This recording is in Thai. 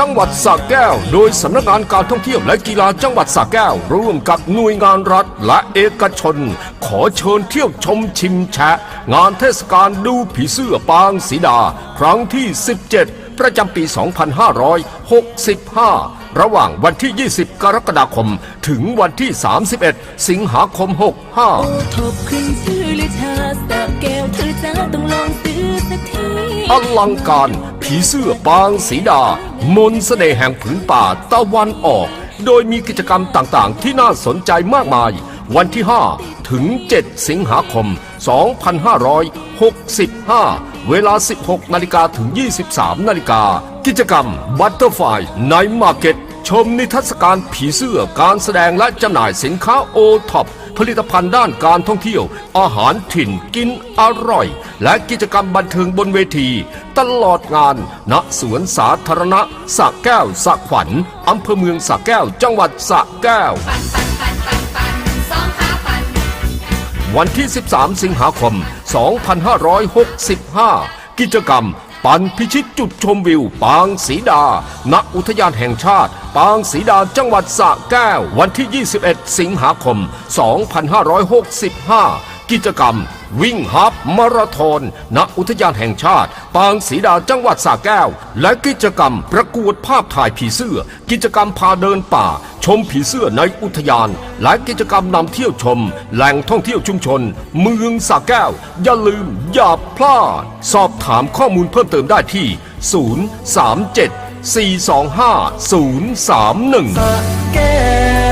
จังหวัดสระแก้ว โดยสำนักงานการท่องเที่ยวและกีฬาจังหวัดสระแก้ว ร่วมกับหน่วยงานรัฐและเอกชน ขอเชิญเที่ยวชมชิมแชะ งานเทศกาลดูผีเสื้อปางสีดา ครั้งที่ 17 ประจำปี 2565 ระหว่างวันที่ 20 กรกฎาคม ถึงวันที่ 31 สิงหาคม 65โอทบขึ้นชื่อเลยชาสะแก้วเธอจ้าต้องลองซื้อสักทีอลังการ ผีเสื้อปางสีดา มนต์เสน่ห์แห่งผืนป่าตะวันออก โดยมีกิจกรรมต่างๆ ที่น่าสนใจมากมาย วันที่ 5 ถึง 7 สิงหาคม 2565 เวลา 16 นาฬิกาถึง 23 นาฬิกา กิจกรรมบัตเตอร์ไฟในมาร์เก็ตชมนิทรรศการผีเสื้อการแสดงและจำหน่ายสินค้าโอท็อป ผลิตภัณฑ์ด้านการท่องเที่ยว อาหารถิ่นกินอร่อย และกิจกรรมบันเทิงบนเวที ตลอดงาน ณสวนสาธารณะสระแก้วสระขวัญอำเภอเมืองสระแก้วจังหวัดสระแก้ว วันที่ 13 สิงหาคม 2565 กิจกรรม ปั่นพิชิตจุดชมวิว ปางสีดา ณ อุทยานแห่งชาติ ปางสีดาจังหวัดสระแก้ว วันที่ 21 สิงหาคม 2565 กิจกรรม วิ่งฮับมาราธอนณอุทยานแห่งชาติ ปางสีดาจังหวัดสระแก้ว และกิจกรรมประกวดภาพถ่ายผีเสื้อ กิจกรรมพาเดินป่า ชมผีเสื้อในอุทยาน และกิจกรรมนำเที่ยวชม แหล่งท่องเที่ยวชุมชน เมืองสระแก้ว อย่าลืมอย่าพลาด สอบถามข้อมูลเพิ่มเติมได้ที่ 037 425 031แก้ว